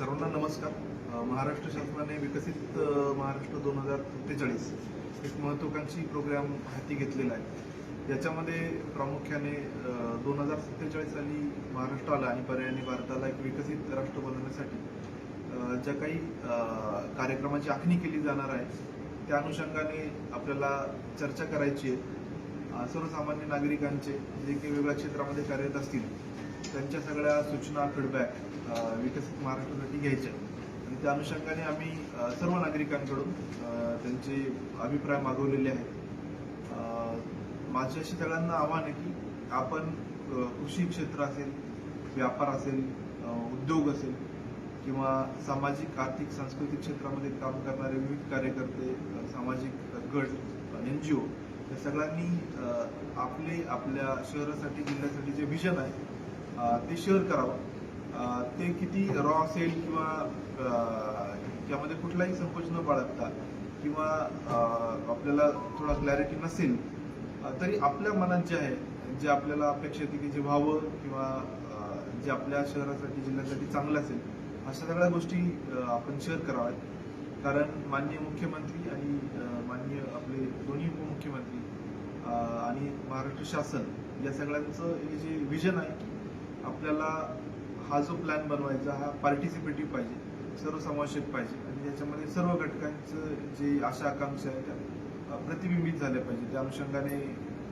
सर्वांना नमस्कार. महाराष्ट्र शासनाने विकसित महाराष्ट्र दोन हजार सत्तेचाळीस एक महत्वाकांक्षी प्रोग्राम हाती घेतलेला आहे. याच्यामध्ये प्रामुख्याने दोन हजार सत्तेचाळीस साली महाराष्ट्राला आणि पर्यायाने भारताला एक विकसित राष्ट्र बनवण्यासाठी ज्या काही कार्यक्रमाची आखणी केली जाणार आहे त्या अनुषंगाने आपल्याला चर्चा करायची आहे. सर्वसामान्य नागरिकांचे जे काही वेगवेगळ्या क्षेत्रामध्ये कार्यरत असतील त्यांच्या सगळ्या सूचना फीडबॅक विकसित महाराष्ट्रासाठी घ्यायच्या. आणि त्या अनुषंगाने आम्ही सर्व नागरिकांकडून त्यांचे अभिप्राय मागवलेले आहेत. माझे असे सगळ्यांना आव्हान आहे की आपण कृषी क्षेत्र असेल व्यापार असेल उद्योग असेल किंवा सामाजिक आर्थिक सांस्कृतिक क्षेत्रामध्ये काम करणारे विविध कार्यकर्ते सामाजिक गट एन जी ओ या सगळ्यांनी आपले आपल्या शहरासाठी जिल्ह्यासाठी जे विजन आहे ते शेअर करावं. ते किती रॉ असेल किंवा त्यामध्ये कुठलाही संकोच न बाळगता किंवा आपल्याला थोडा क्लॅरिटी नसेल तरी आपल्या मनात जे आहे जे आपल्याला अपेक्षा की जे व्हावं किंवा जे आपल्या शहरासाठी जिल्ह्यासाठी चांगलं असेल अशा सगळ्या गोष्टी आपण शेअर कराव्यात. कारण माननीय मुख्यमंत्री आणि माननीय आपले दोन्ही उपमुख्यमंत्री आणि महाराष्ट्र शासन या सगळ्यांचं हे जे विजन आहे की आपल्याला हा जो प्लॅन बनवायचा हा पार्टिसिपेटिव्ह पाहिजे सर्वसमावेशक पाहिजे. आणि याच्यामध्ये सर्व घटकांचं जे आशा आकांक्षा आहेत त्या प्रतिबिंबित झाल्या पाहिजे. त्या अनुषंगाने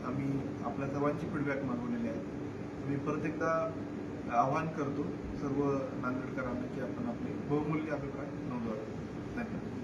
आम्ही आपल्या सर्वांची फीडबॅक मागवलेली आहे. मी परत एकदा आवाहन करतो सर्व नांदेडकरांना की आपण आपले बहुमूल्य अभिप्राय नोंदवावे. धन्यवाद.